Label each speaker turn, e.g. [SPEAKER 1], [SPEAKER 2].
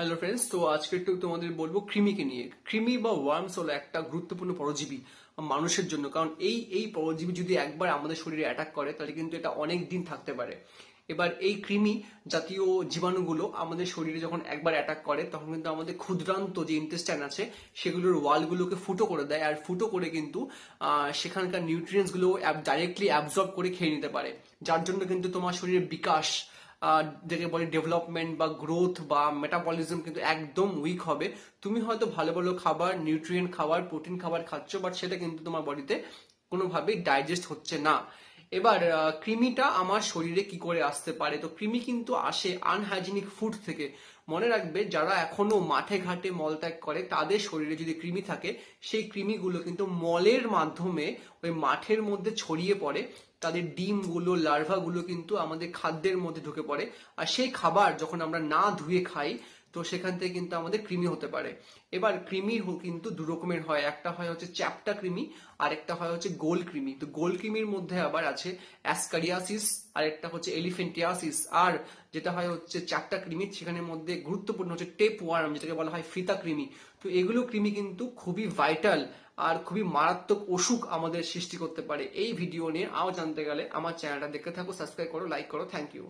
[SPEAKER 1] Hello friends তো আজকে একটু তোমাদের বলব কৃমিকে নিয়ে। কৃমি বা ওয়ার্মস হলো একটা গুরুত্বপূর্ণ পরজীবী মানুষের জন্য। কারণ এই এই পরজীবী যদি একবার আমাদের শরীরে অ্যাটাক করে, তাহলে কিন্তু এটা অনেক দিন থাকতে পারে। এবার এই কৃমি জাতীয় জীবাণুগুলো আমাদের শরীরে যখন একবার অ্যাটাক করে, তখন কিন্তু আমাদের ক্ষুদ্রান্ত যে ইন্টেস্টাইন আছে, সেগুলোর ওয়ালগুলোকে ফুটো করে দেয়। আর ফুটো করে কিন্তু সেখানকার নিউট্রিয়েন্টসগুলো ডাইরেক্টলি অ্যাবজর্ব করে খেয়ে নিতে পারে। যার জন্য কিন্তু তোমার শরীরের বিকাশ যাকে বলে ডেভেলপমেন্ট বা গ্রোথ বা মেটাবলিজম কিন্তু একদম উইক হবে। তুমি হয়তো ভালো ভালো খাবার নিউট্রিয়েন্ট খাবার প্রোটিন খাবার খাচ্ছ বাট সেটা কিন্তু তোমার বডিতে কোনোভাবেই ডাইজেস্ট হচ্ছে না। এবার কৃমিটা আমার শরীরে কি করে আসতে পারে? তো কৃমি কিন্তু আসে আনহাইজিনিক ফুড থেকে। মনে রাখবে, যারা এখনও মাঠে ঘাটে মলত্যাগ করে, তাদের শরীরে যদি কৃমি থাকে, সেই কৃমিগুলো কিন্তু মলের মাধ্যমে ওই মাঠের মধ্যে ছড়িয়ে পড়ে। তাদের ডিমগুলো লার্ভাগুলো কিন্তু আমাদের খাদ্যের মধ্যে ঢুকে পড়ে। আর সেই খাবার যখন আমরা না ধুয়ে খাই তো সেখান থেকে কিন্তু আমাদের কৃমি হতে পারে। এবার কৃমি কিন্তু দু রকমের হয়। একটা হয় হচ্ছে চ্যাপ্টা কৃমি আর একটা হয় হচ্ছে গোল কৃমি। তো গোল কৃমির মধ্যে আবার আছে অ্যাসকারিয়াসিস আর একটা হচ্ছে এলিফেন্টিয়াসিস, আর যেটা হয় হচ্ছে চ্যাপ্টা কৃমি, সেখানের মধ্যে গুরুত্বপূর্ণ হচ্ছে টেপ ওয়ার্ম যেটাকে বলা হয় ফিতা কৃমি। তো এগুলো কৃমি কিন্তু খুবই ভাইটাল আর খুবই মারাত্মক অসুখ আমাদের সৃষ্টি করতে পারে। এই ভিডিও নিয়ে আরও জানতে গেলে আমার চ্যানেলটা দেখতে থাকো, সাবস্ক্রাইব করো, লাইক করো। Thank you.